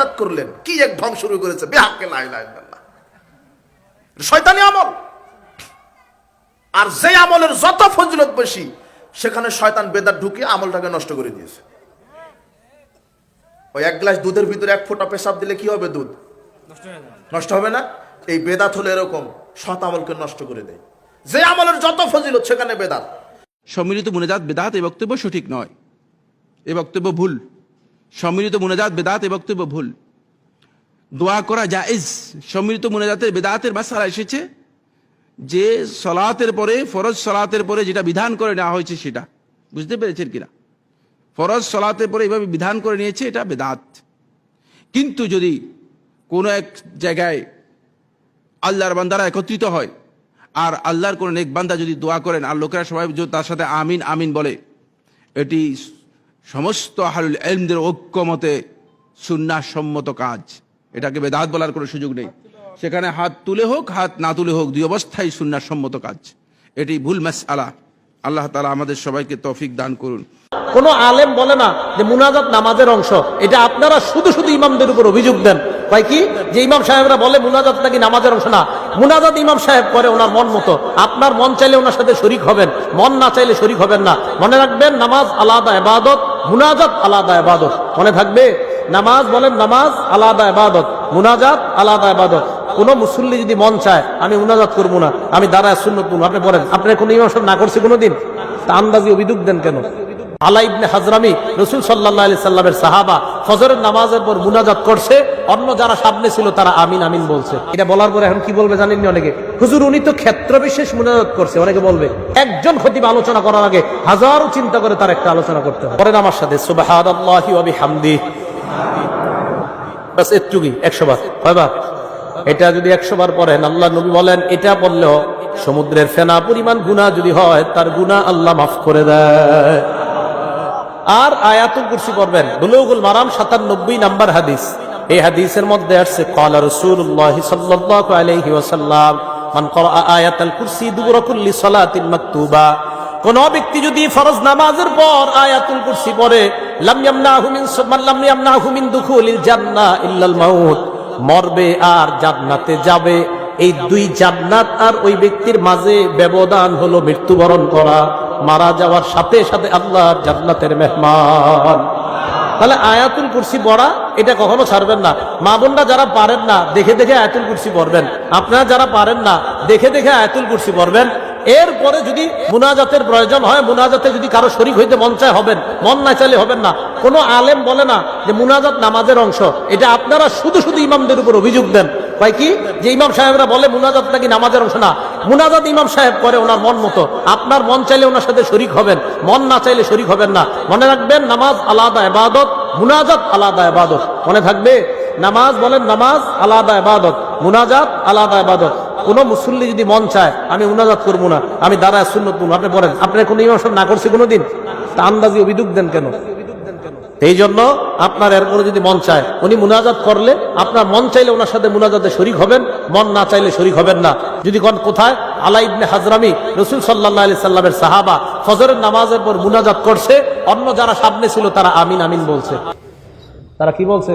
মুনাজাত করলেন, কি এক ঢং শুরু করেছে? বেহাক্কে লাই লাই শয়তানি আমল। আর যে আমলের যত ফজিলত বেশি, সেখানে শয়তান বেদার ঢুকে আমলটাকে নষ্ট করে দিয়েছে। ওই এক গ্লাস দুধের ভিতরে এক ফোঁটা পেশাব দিলে কি হবে দুধ? নষ্ট হবে না? এই বেদাত হলো এরকম, সৎ আমলকে নষ্ট করে দেয়। যে আমলের যত ফজিলত, সেখানে বেদাত। সম্মিলিত মুনাজাত বেদাত এই বক্তব্য সঠিক নয়। এ বক্তব্য ভুল। সম্মিলিত মুনাজাত, বেদাত এ বক্তব্য ভুল। দোয়া করা জায়েজ। সম্মিলিত মুনাজাতের, বেদাতের মাসালা এসেছে যে সলাতের পরে, ফরজ সলাতের পরে যেটা বিধান করে নেওয়া হয়েছে সেটা। বুঝতে পেরেছেন কিনা? ফরজ সলাতের পরে এইভাবে বিধান করে নিয়েছে, এটা বেদাত। কিন্তু যদি কোনো এক জায়গায় আল্লাহর বান্দারা একত্রিত হয়, আর আল্লাহর কোনো নেক বান্দা যদি দোয়া করেন, আর লোকেরা সবাই তার সাথে আমিন আমিন বলে, এটি সমস্ত আহলুল এলমদের ঐক্যমতে সুন্নাসম্মত কাজ। এটাকে বেদাত বলার কোনো সুযোগ নেই। সেখানে হাত তুলে হোক, হাত না তুলে হোক, দুই অবস্থায় সুন্নাসম্মত কাজ। এটি ভুল মাস আলা আল্লাহ তালা আমাদের সবাইকে তফিক দান করুন। কোন আলেম বলে না যে মুনাজাত নামাজের অংশ। এটা আপনারা শুধু শুধু ইমামদের উপর অভিযোগ দেন। ভাই কি? যে ইমাম সাহেবরা বলে মুনাজাত নাকি নামাজের অংশ না। মুনাজাত ইমাম সাহেব করে ওনার মন মতো। আপনার মন চাইলে ওনার সাথে শরিক হবেন। মন না চাইলে শরিক হবেন না। মনে রাখবেন, নামাজ আলাদা এবাদত মুনাজাত আলাদা আবাদত মনে থাকবে? নামাজ বলেন নামাজ আলাদা আবাদত মুনাজাত আলাদা আবাদত কোন মুসল্লি যদি মন চায়, আমি মুনাজাত করব না, আমি দাঁড়ায় শূন্য আপনি বলেন, আপনার কোন ইমাম না করছে কোনোদিন? তা আন্দাজি অভিযোগ দেন কেন? আলা ইবনে হাজরামি রসুল সাল্লাহ আলি সাল্লামের সাহাবা ফজরের নামাজের পর মুনাজাত করছে, অন্য যারা সামনে ছিল তারা আমিন আমিন বলছে। এটা বলার পরে এখন কি বলবে জানেননি অনেকে? হুজুর, উনি তো ক্ষেত্র বিশেষ মুনাজাত করছে, অনেকে বলবে। একজন খতিব আলোচনা করার আগে হাজারো চিন্তা করে তার একটা আলোচনা করতে হবে। পরেন আমার সাথে ওয়া বিহামদি। বাস একশো বার। কয়বার? এটা যদি একশো বার পড়েন, আল্লাহ নবী বলেন, এটা বললেও সমুদ্রের ফেনা পরিমাণ গুণা যদি হয়, তার গুণা আল্লাহ মাফ করে দেয়। আর আয়াতুল কুরসি পড়বেন। বুলুগুল মারাম সাতানব্বই নাম্বার হাদিস। এই হাদিসের মধ্যে আসছে, ক্বালা রাসূলুল্লাহ সাল্লাল্লাহু আলাইহি ওয়াসাল্লাম, মান ক্বারা আয়াতাল কুরসি দুবুরা কুল্লি সালাতিন মাকতুবা। কোন ব্যক্তি যদি ফরজ নামাজের পর আয়াতুল কুরসি পড়ে, লাম ইয়ামনাহু মিন মান লাম ইয়ামনাহু মিন দুখুলিল জান্নাহ ইল্লাল মাউত, মরবে আর জান্নাতে যাবে। এই দুই জান্নাত আর ওই ব্যক্তির মাঝে ব্যবধান হলো মৃত্যুবরণ করা। মারা যাওয়ার সাথে সাথে আল্লাহ জান্নাতের মেহমান। তাহলে আয়াতুল কুরসি পড়া, এটা কখনো ছাড়বেন না। মা বোনরা যারা পারেন না, দেখে দেখে আয়াতুল কুরসি পড়বেন। আপনারা যারা পারেন না, দেখে দেখে আয়াতুল কুরসি পড়বেন। এরপরে যদি মুনাজাতের প্রয়োজন হয়, মুনাজাতে যদি কারও শরিক হইতে মন চায়, হবেন। মন না চাইলে হবেন না। কোনো আলেম বলে না যে মুনাজাত নামাজের অংশ। এটা আপনারা শুধু শুধু ইমামদের উপর অভিযোগ দেন। ভাই কি? যে ইমাম সাহেবরা বলে, মুনাজাত নাকি নামাজের অংশ না। মুনাজাত ইমাম সাহেব করে ওনার মন মতো। আপনার মন চাইলে ওনার সাথে শরিক হবেন, মন না চাইলে শরিক হবেন না। মনে রাখবেন, নামাজ আলাদা এবাদত মুনাজাত আলাদা এবাদত মনে থাকবে? নামাজ বলেন, নামাজ আলাদা এবাদত মুনাজাত আলাদা এবাদত কোন মুসল্লি যদি মন চায়, আমি মুনাজাত করব না, আমি দাঁড়ায় করব আপনি বলেন, আপনার কোন ইমাম সাহেব না করছে কোনোদিন? তা আন্দাজি অভিযোগ দেন কেন? এই জন্য আপনার এরপরে যদি মন চায়, উনি মুনাজাত করলে আপনার মন চাইলে ওনার সাথে মুনাজাতে শরিক হবেন, মন না চাইলে শরিক হবেন না। যদি কোন কোথায় আলা ইবনে হাজরামি, রসুল সাল্লাহ আলি সাল্লামের সাহাবা ফজরের নামাজের পর মুনাজাত করছে, অন্য যারা সামনে ছিল তারা আমিন আমিন বলছে। তারা কি বলছে?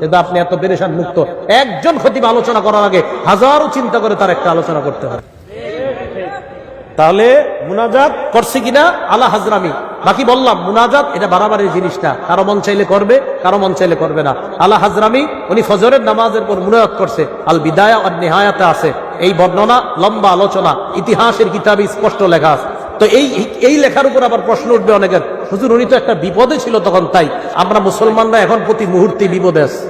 কিন্তু আপনি এত পেরেশান মুক্ত। একজন খতিব আলোচনা করার আগে হাজারো চিন্তা করে তার একটা আলোচনা করতে হবে তাহলে মুনাজাত করছে কিনা? আলা হাজরামি বাকি বললাম, মুনাজাত এটা বাড়াবাড়ির জিনিসটা কারও মন চাইলে করবে, কারও মন চাইলে করবে না। আলা হাজরামি উনি ফজরের নামাজের পর মুনাজাত করছে। আল বিদায়া আর নেহায়াতে আছে। এই বর্ণনা, লম্বা আলোচনা, ইতিহাসের কিতাবে স্পষ্ট লেখা আছে। তো এই এই লেখার উপর আবার প্রশ্ন উঠবে অনেকের। হুজুর, উনি তো একটা বিপদে ছিল তখন, তাই। আমরা মুসলমানরা এখন প্রতি মুহূর্তে বিপদে আছি।